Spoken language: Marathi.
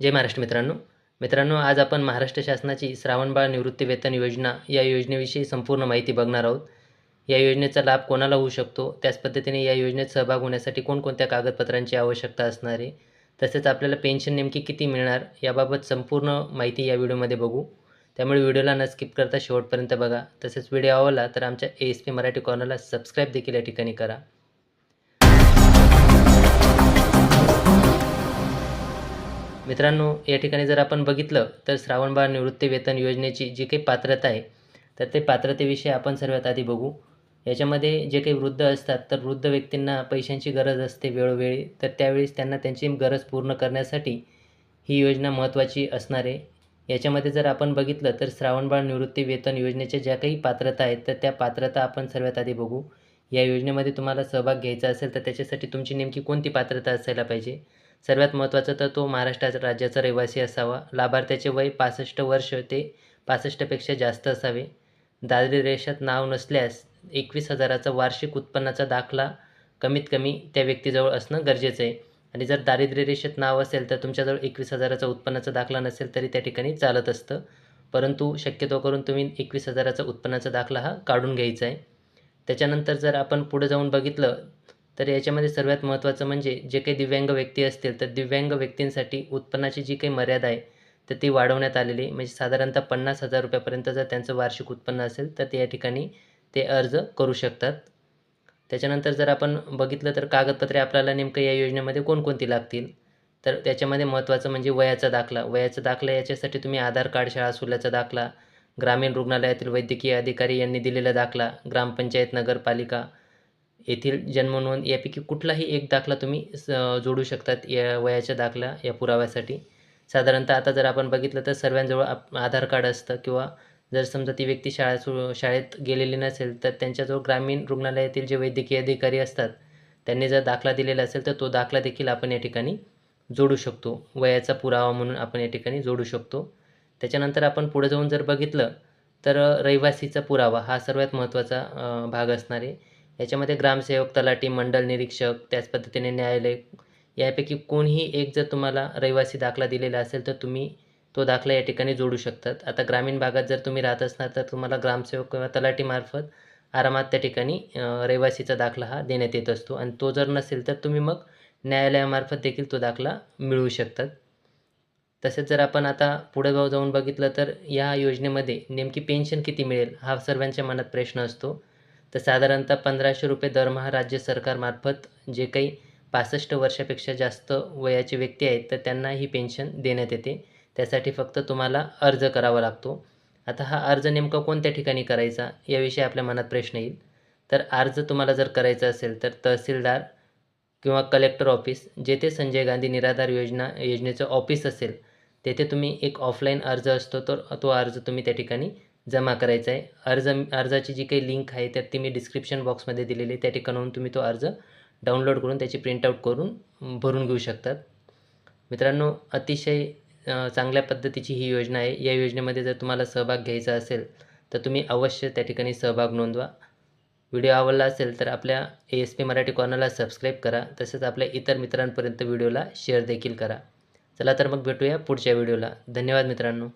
जय महाराष्ट्र मित्रांनो. मित्रांनो आज आपण महाराष्ट्र शासनाची श्रावणबाळ निवृत्ती वेतन योजना या योजनेविषयी संपूर्ण माहिती बघणार आहोत. या योजनेचा लाभ कोणाला होऊ शकतो? त्याच पद्धतीने या योजनेत सहभाग होण्यासाठी कोणकोणत्या कागदपत्रांची आवश्यकता असणार आहे? तसेच आपल्याला पेन्शन नेमकी किती मिळणार? याबाबत संपूर्ण माहिती या व्हिडिओमध्ये बघू. त्यामुळे व्हिडिओला न स्किप करता शेवटपर्यंत बघा. तसेच व्हिडिओ आवडला तर आमच्या ए एस पी मराठी कॉर्नरला सबस्क्राईब देखील या ठिकाणी करा. मित्रांनो या ठिकाणी जर आपण बघितलं तर श्रावणबाळ निवृत्ती वेतन योजनेची जी काही पात्रता आहे तर ते पात्रतेविषयी आपण सर्वात आधी बघू. याच्यामध्ये जे काही वृद्ध असतात तर वृद्ध व्यक्तींना पैशांची गरज असते वेळोवेळी तर त्यावेळेस त्यांना त्यांची गरज पूर्ण करण्यासाठी ही योजना महत्त्वाची असणार आहे. याच्यामध्ये जर आपण बघितलं तर श्रावणबाळ निवृत्ती वेतन योजनेच्या ज्या काही पात्रता आहेत तर त्या पात्रता आपण सर्वात आधी बघू. या योजनेमध्ये तुम्हाला सहभाग घ्यायचा असेल तर त्याच्यासाठी तुमची नेमकी कोणती पात्रता असायला पाहिजे? सर्वात महत्त्वाचं तर तो महाराष्ट्र राज्याचा रहिवासी असावा. लाभार्थ्याचे वय पासष्ट वर्ष ते पासष्टपेक्षा जास्त असावे. दारिद्र्य रेषात नाव नसल्यास एकवीस हजाराचा वार्षिक उत्पन्नाचा दाखला कमीत कमी त्या व्यक्तीजवळ असणं गरजेचं आहे. आणि जर दारिद्र्य रेषेत नाव असेल तर तुमच्याजवळ एकवीस हजाराचा उत्पन्नाचा दाखला नसेल तरी त्या ठिकाणी चालत असतं. परंतु शक्यतो करून तुम्ही एकवीस हजाराचा उत्पन्नाचा दाखला हा काढून घ्यायचा आहे. त्याच्यानंतर जर आपण पुढं जाऊन बघितलं तर याच्यामध्ये सर्वात महत्त्वाचं म्हणजे जे काही दिव्यांग व्यक्ती असतील तर दिव्यांग व्यक्तींसाठी उत्पन्नाची जी काही मर्यादा आहे तर ती वाढवण्यात आलेली म्हणजे साधारणतः पन्नास हजार रुपयापर्यंत जर त्यांचं वार्षिक उत्पन्न असेल तर ते या ठिकाणी ते अर्ज करू शकतात. त्याच्यानंतर जर आपण बघितलं तर कागदपत्रे आपल्याला नेमकं या योजनेमध्ये कोणकोणती लागतील? तर त्याच्यामध्ये महत्त्वाचं म्हणजे वयाचा दाखला. वयाचा दाखला याच्यासाठी तुम्ही आधार कार्ड शाळा सुल्याचा दाखला ग्रामीण रुग्णालयातील वैद्यकीय अधिकारी यांनी दिलेला दाखला ग्रामपंचायत नगरपालिका येथील जन्मनोंद यापैकी कुठलाही एक दाखला तुम्ही स जोडू शकतात या वयाच्या दाखला या पुराव्यासाठी. साधारणतः आता जर आपण बघितलं तर सर्वांजवळ आप आधार कार्ड असतं किंवा जर समजा ती व्यक्ती शाळा सु शाळेत गेलेली नसेल तर त्यांच्याजवळ ग्रामीण रुग्णालयातील जे वैद्यकीय अधिकारी असतात त्यांनी जर दाखला दिलेला असेल तर तो दाखला देखील आपण या ठिकाणी जोडू शकतो. वयाचा पुरावा म्हणून आपण या ठिकाणी जोडू शकतो. त्याच्यानंतर आपण पुढे जाऊन जर बघितलं तर रहिवासीचा पुरावा हा सर्वात महत्त्वाचा भाग असणार आहे. याच्यामध्ये ग्रामसेवक तलाठी मंडल निरीक्षक त्याच पद्धतीने न्यायालय यापैकी कोणीही एक जर तुम्हाला रहिवासी दाखला दिलेला असेल तर तुम्ही तो दाखला या ठिकाणी जोडू शकतात. आता ग्रामीण भागात जर तुम्ही राहत असणार तर तुम्हाला ग्रामसेवक किंवा तलाठीमार्फत आरामात त्या ठिकाणी रहिवासीचा दाखला हा देण्यात येत असतो. आणि तो जर नसेल तर तुम्ही मग न्यायालयामार्फत देखील तो दाखला मिळवू शकतात. तसेच जर आपण आता पुढे जाऊन बघितलं तर या योजनेमध्ये नेमकी पेन्शन किती मिळेल हा सर्वांच्या मनात प्रश्न असतो. तर साधारणतः पंधराशे रुपये दरमहा राज्य सरकारमार्फत जे काही पासष्ट वर्षापेक्षा जास्त वयाचे व्यक्ती आहेत तर त्यांना ही पेन्शन देण्यात येते. त्यासाठी फक्त तुम्हाला अर्ज करावा लागतो. आता हा अर्ज नेमका कोणत्या ठिकाणी करायचा याविषयी आपल्या मनात प्रश्न येईल. तर अर्ज तुम्हाला जर करायचा असेल तर तहसीलदार किंवा कलेक्टर ऑफिस जेथे संजय गांधी निराधार योजना योजनेचं ऑफिस असेल तेथे तुम्ही एक ऑफलाईन अर्ज असतो तर तो अर्ज तुम्ही त्या ठिकाणी जमा करायचा आहे. अर्ज अर्जाची जी काही लिंक आहे त्यात ती मी डिस्क्रिप्शन बॉक्समध्ये दिलेली आहे. त्या ठिकाणाहून तुम्ही तो अर्ज डाउनलोड करून त्याची प्रिंटआउट करून भरून घेऊ शकतात. मित्रांनो अतिशय चांगल्या पद्धतीची ही योजना आहे. या योजनेमध्ये जर तुम्हाला सहभाग घ्यायचा असेल तर तुम्ही अवश्य त्या ठिकाणी सहभाग नोंदवा. व्हिडिओ आवडला असेल तर आपल्या ए एस पी मराठी कॉर्नरला सबस्क्राईब करा. तसेच आपल्या इतर मित्रांपर्यंत व्हिडिओला शेअर देखील करा. चला तर मग भेटूया पुढच्या व्हिडिओला. धन्यवाद मित्रांनो.